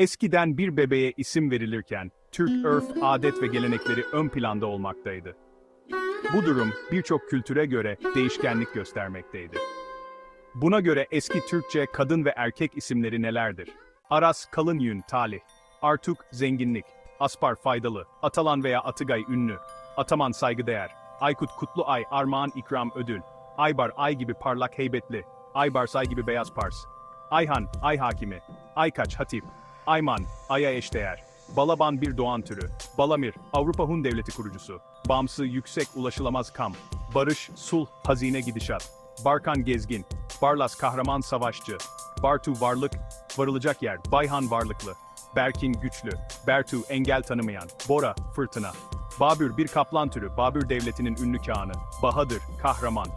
Eskiden bir bebeğe isim verilirken, Türk örf, adet ve gelenekleri ön planda olmaktaydı. Bu durum birçok kültüre göre değişkenlik göstermekteydi. Buna göre eski Türkçe kadın ve erkek isimleri nelerdir? Aras kalın yün talih, Artuk zenginlik, Aspar faydalı, Atalan veya Atıgay ünlü, Ataman saygıdeğer, Aykut kutlu ay armağan ikram ödül, Aybar ay gibi parlak heybetli, Aybars ay gibi beyaz pars, Ayhan ay hakimi, Aykaç hatip, Ayman aya eşdeğer, Balaban bir doğan türü, Balamir Avrupa Hun Devleti kurucusu, Bamsı yüksek ulaşılamaz kam, Barış sulh hazine gidişat, Barkan gezgin, Barlas kahraman savaşçı, Bartu varlık, varılacak yer, Bayhan varlıklı, Berkin güçlü, Bertu engel tanımayan, Bora fırtına, Babür bir kaplan türü, Babür devletinin ünlü kağanı, Bahadır kahraman,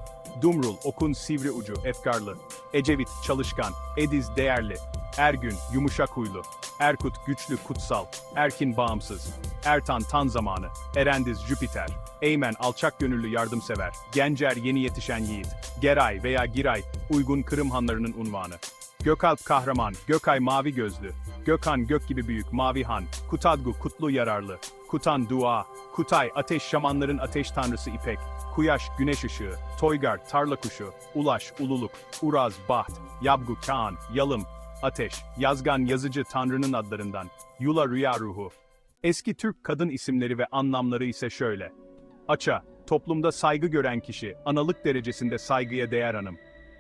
Dumrul okun sivri ucu, efkarlı, Ecevit çalışkan, Ediz değerli, Ergün yumuşak huylu, Erkut güçlü kutsal, Erkin bağımsız, Ertan tan zamanı, Erendiz Jüpiter, Eymen alçak gönüllü yardımsever, Gencer yeni yetişen yiğit, Geray veya Giray uygun Kırım hanlarının unvanı. Gökalp kahraman, Gökay mavi gözlü, Gökhan gök gibi büyük mavi han, Kutadgu kutlu yararlı, Kutan dua, Kutay ateş şamanların ateş tanrısı İpek, Kuyaş güneş ışığı, Toygar tarla kuşu, Ulaş ululuk, Uraz baht, Yabgu Kaan, Yalım, Ateş, Yazgan yazıcı tanrının adlarından, Yula rüya ruhu. Eski Türk kadın isimleri ve anlamları ise şöyle. Aça, toplumda saygı gören kişi, analık derecesinde saygıya değer hanım.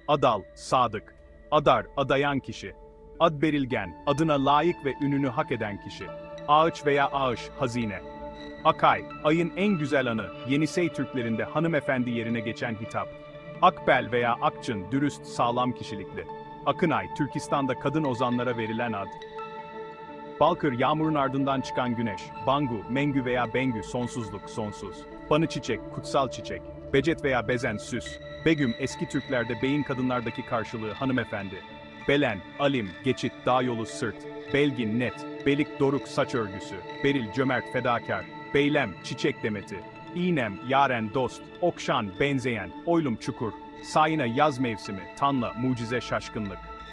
Adal, sadık. Adar, adayan kişi. Adberilgen, adına layık ve ününü hak eden kişi. Ağaç veya ağaç, hazine. Akay, ayın en güzel anı, Yenisey Türklerinde hanımefendi yerine geçen hitap. Akbel veya Akçın, dürüst, sağlam kişilikli. Akınay, Türkistan'da kadın ozanlara verilen ad. Balkır, yağmurun ardından çıkan güneş. Bangu, Mengü veya Bengü, sonsuzluk, sonsuz. Banı çiçek, kutsal çiçek. Becet veya bezen, süs. Begüm, eski Türklerde beyin kadınlardaki karşılığı hanımefendi. Belen, alim, geçit, dağ yolu, sırt. Belgin, net. Belik, doruk, saç örgüsü. Beril, cömert, fedakar. Beylem, çiçek demeti. İğnem, yaren, dost. Okşan, benzeyen. Oylum, çukur. Sayına yaz mevsimi. Tanla, mucize, şaşkınlık.